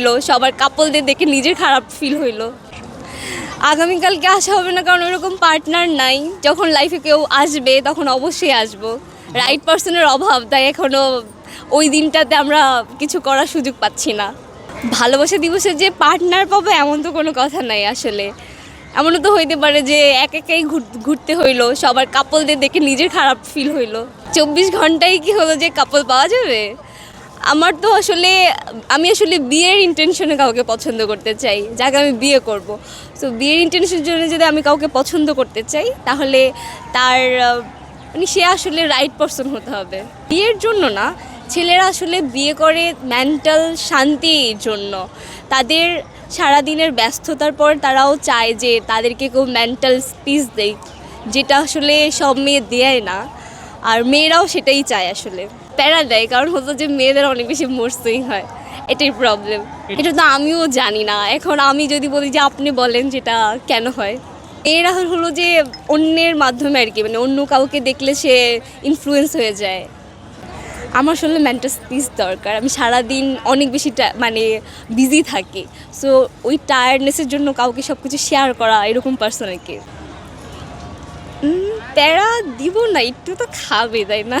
হইল, সবার কাপলদের দেখে নিজের খারাপ ফিল হইল। আগামীকালকে আসা হবে না কারণ ওরকম পার্টনার নাই। যখন লাইফে কেউ আসবে, তখন অবশ্যই আসব। রাইট পার্সনের অভাব, তাই এখনও ওই দিনটাতে আমরা কিছু করার সুযোগ পাচ্ছি না। ভালোবাসা দিবসে যে পার্টনার পাবো, এমন তো কোনো কথা নাই আসলে। এমনও তো হইতে পারে যে এক একাই ঘুর- ঘুরতে হইল, সবার কাপলদের দেখে নিজের খারাপ ফিল হইল। চব্বিশ ঘন্টায় কি হলো যে কাপল পাওয়া যাবে? আমার তো আসলে, আমি আসলে বিয়ের ইন্টেনশনে কাউকে পছন্দ করতে চাই, যাকে আমি বিয়ে করব। তো বিয়ের ইন্টেনশনের জন্য যদি আমি কাউকে পছন্দ করতে চাই, তাহলে তার মানে সে আসলে রাইট পারসন হতে হবে। বিয়ের জন্য না, ছেলেরা আসলে বিয়ে করে মেন্টাল শান্তির জন্য। তাদের সারাদিনের ব্যস্ততার পর তারাও চায় যে তাদেরকে কেউ মেন্টাল পিস দেয় যেটা আসলে সব মেয়ে দেয় না। আর মেয়েরাও সেটাই চায় আসলে। প্যারা দেয়, কারণ হতো যে মেয়েদের অনেক বেশি মোর্সিং হয়। এটাই প্রবলেম এটা তো আমিও জানি না। এখন আমি যদি বলি যে আপনি বলেন যেটা কেন হয়। এরা হলো যে অন্যের মাধ্যমে আর কি মানে অন্য কাউকে দেখলে সে ইনফ্লুয়েন্স হয়ে যায়। আমার আসলে মেন্টাল পিস দরকার। আমি সারাদিন অনেক বেশি মানে বিজি থাকি। সো ওই টায়ার্ডনেসের জন্য কাউকে সব কিছু শেয়ার করা এরকম পার্সন আর প্যারা দিব না, একটু তো খাবে, তাই না?